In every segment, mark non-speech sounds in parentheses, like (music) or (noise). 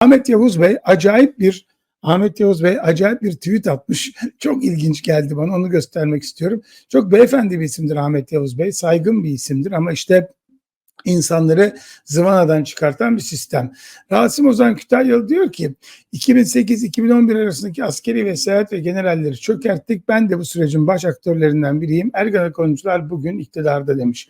Ahmet Yavuz Bey acayip bir Ahmet Yavuz Bey acayip bir tweet atmış. (laughs) Çok ilginç geldi bana. Onu göstermek istiyorum. Çok beyefendi bir isimdir Ahmet Yavuz Bey. Saygın bir isimdir ama işte insanları zıvanadan çıkartan bir sistem. Rasim Ozan Kütahyalı diyor ki 2008-2011 arasındaki askeri vesayet ve generalleri çökerttik. Ben de bu sürecin baş aktörlerinden biriyim. Ergenekoncular bugün iktidarda demiş.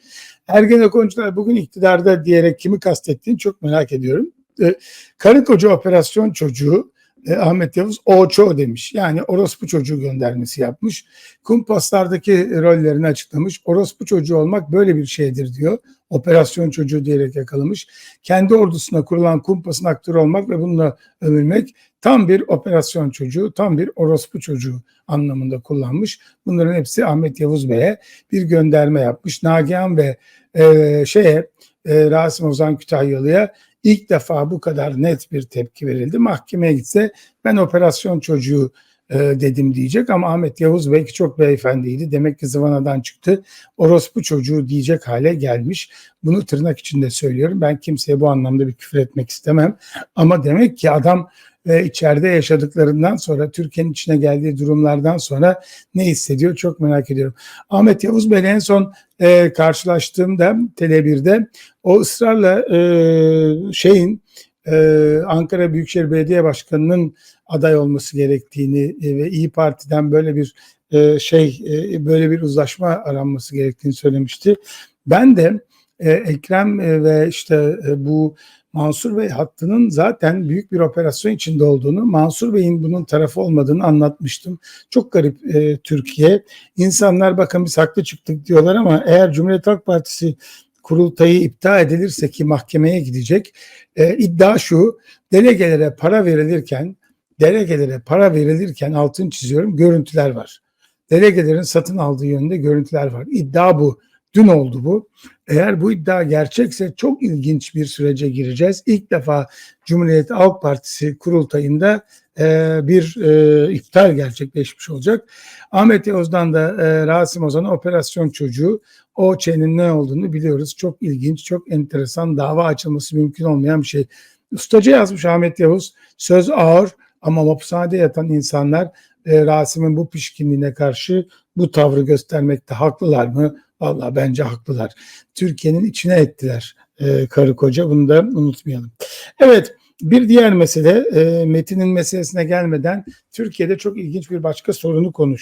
Ergenekoncular bugün iktidarda diyerek kimi kastettiğini çok merak ediyorum. Ee, karı koca operasyon çocuğu e, Ahmet Yavuz Oço demiş. Yani orospu çocuğu göndermesi yapmış. Kumpaslardaki rollerini açıklamış. Orospu çocuğu olmak böyle bir şeydir diyor. Operasyon çocuğu diyerek yakalamış. Kendi ordusuna kurulan kumpasın aktörü olmak ve bununla övülmek tam bir operasyon çocuğu, tam bir orospu çocuğu anlamında kullanmış. Bunların hepsi Ahmet Yavuz Bey'e bir gönderme yapmış. Nagihan ve e, şeye e, Rasim Ozan Kütahyalı'ya ilk defa bu kadar net bir tepki verildi. Mahkemeye gitse ben operasyon çocuğu e, dedim diyecek ama Ahmet Yavuz belki çok beyefendiydi. Demek ki zıvanadan çıktı. Orospu çocuğu diyecek hale gelmiş. Bunu tırnak içinde söylüyorum. Ben kimseye bu anlamda bir küfür etmek istemem. Ama demek ki adam e, içeride yaşadıklarından sonra Türkiye'nin içine geldiği durumlardan sonra ne hissediyor çok merak ediyorum. Ahmet Yavuz Bey en son e, karşılaştığımda Tele1'de o ısrarla e, şeyin e, Ankara Büyükşehir Belediye Başkanı'nın aday olması gerektiğini e, ve İyi Parti'den böyle bir e, şey e, böyle bir uzlaşma aranması gerektiğini söylemişti. Ben de e, Ekrem e, ve işte e, bu Mansur Bey hattının zaten büyük bir operasyon içinde olduğunu, Mansur Bey'in bunun tarafı olmadığını anlatmıştım. Çok garip e, Türkiye. İnsanlar bakın biz haklı çıktık diyorlar ama eğer Cumhuriyet Halk Partisi kurultayı iptal edilirse ki mahkemeye gidecek e, iddia şu delegelere para verilirken delegelere para verilirken altın çiziyorum görüntüler var. Delegelerin satın aldığı yönünde görüntüler var. İddia bu. Dün oldu bu. Eğer bu iddia gerçekse çok ilginç bir sürece gireceğiz. İlk defa Cumhuriyet Halk Partisi kurultayında e, bir e, iptal gerçekleşmiş olacak. Ahmet Yavuz'dan da e, Rasim Ozan'a operasyon çocuğu o çenin ne olduğunu biliyoruz. Çok ilginç, çok enteresan dava açılması mümkün olmayan bir şey. Ustaca yazmış Ahmet Yavuz. Söz ağır ama hapishanede yatan insanlar e, Rasim'in bu pişkinliğine karşı bu tavrı göstermekte haklılar mı? Vallahi bence haklılar. Türkiye'nin içine ettiler e, karı koca. Bunu da unutmayalım. Evet bir diğer mesele e, Metin'in meselesine gelmeden Türkiye'de çok ilginç bir başka sorunu konuş.